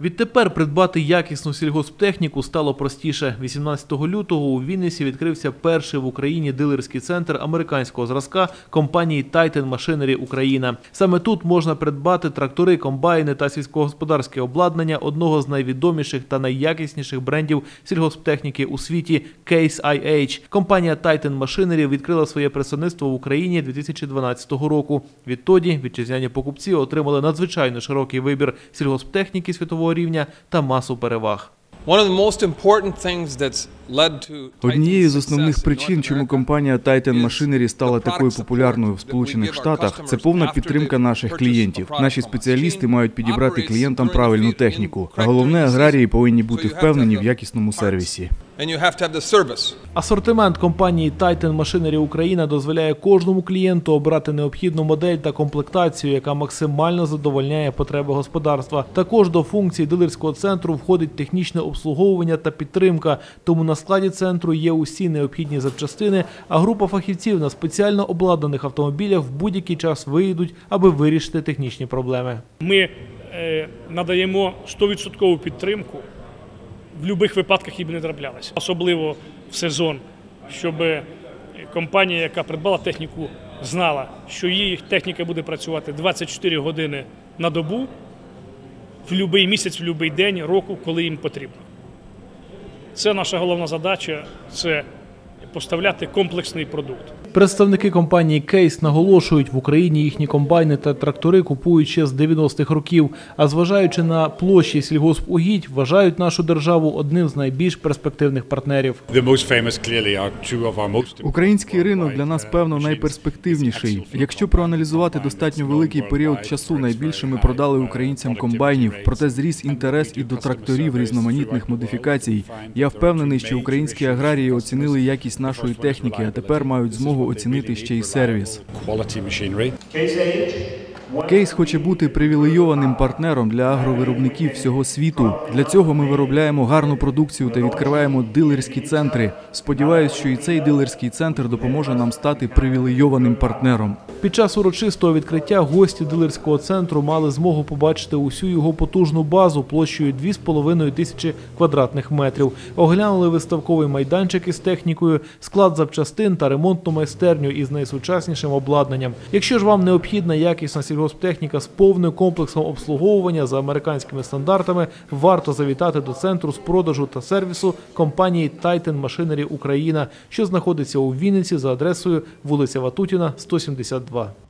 Відтепер придбати якісну сільгосптехніку стало простіше. 18 лютого у Вінниці відкрився перший в Україні дилерський центр американського зразка компанії Titan Machinery Україна. Саме тут можна придбати трактори, комбайни та сільськогосподарське обладнання одного з найвідоміших та найякісніших брендів сільгосптехніки у світі Case IH. Компанія Titan Machinery відкрила своє представництво в Україні 2012 року. Відтоді вітчизняні покупці отримали надзвичайно широкий вибір сільгосптехніки світового рівня та масу переваг. Однією з основних причин, чому компанія Titan Machinery стала такою популярною в Сполучених Штатах, це повна підтримка наших клієнтів. Наші спеціалісти мають підібрати клієнтам правильну техніку. А головне, аграрії повинні бути впевнені в якісному сервісі. And you have to have the service. Асортимент компанії Titan Machinery Україна дозволяє кожному клієнту обрати необхідну модель та комплектацію, яка максимально задовольняє потреби господарства. Також до функцій дилерського центру входить технічне обслуговування та підтримка. Тому на складі центру є усі необхідні запчастини, а група фахівців на спеціально обладнаних автомобілях в будь-який час виїдуть, аби вирішити технічні проблеми. Ми е, надаємо 100% підтримку в будь-яких випадках, які б не траплялися. Особливо в сезон, щоб е, компанія, яка придбала техніку, знала, що її техніка буде працювати 24 години на добу, в будь-який місяць, в будь-який день року, коли їм потрібно. Це наша головна задача це поставляти комплексний продукт. Представники компанії Кейс наголошують, в Україні їхні комбайни та трактори купують ще з 90-х років. А зважаючи на площі сільгоспугідь, вважають нашу державу одним з найбільш перспективних партнерів. Український ринок для нас певно найперспективніший. Якщо проаналізувати достатньо великий період часу, найбільше ми продали українцям комбайнів, проте зріс інтерес і до тракторів різноманітних модифікацій. Я впевнений, що українські аграрії оцінили якість нашої техніки, а тепер мають змогу оцінити ще й сервіс. Кейс хоче бути привілейованим партнером для агровиробників всього світу. Для цього ми виробляємо гарну продукцію та відкриваємо дилерські центри. Сподіваюсь, що і цей дилерський центр допоможе нам стати привілейованим партнером. Під час урочистого відкриття гості дилерського центру мали змогу побачити усю його потужну базу площею 2,5 тисячі квадратних метрів. Оглянули виставковий майданчик із технікою, склад запчастин та ремонтну майстерню із найсучаснішим обладнанням. Якщо ж вам необхідна якісна сільгосптехніка з повним комплексом обслуговування за американськими стандартами, варто завітати до центру з продажу та сервісу компанії Titan Machinery Україна, що знаходиться у Вінниці за адресою вулиця Ватутіна, 172. boa.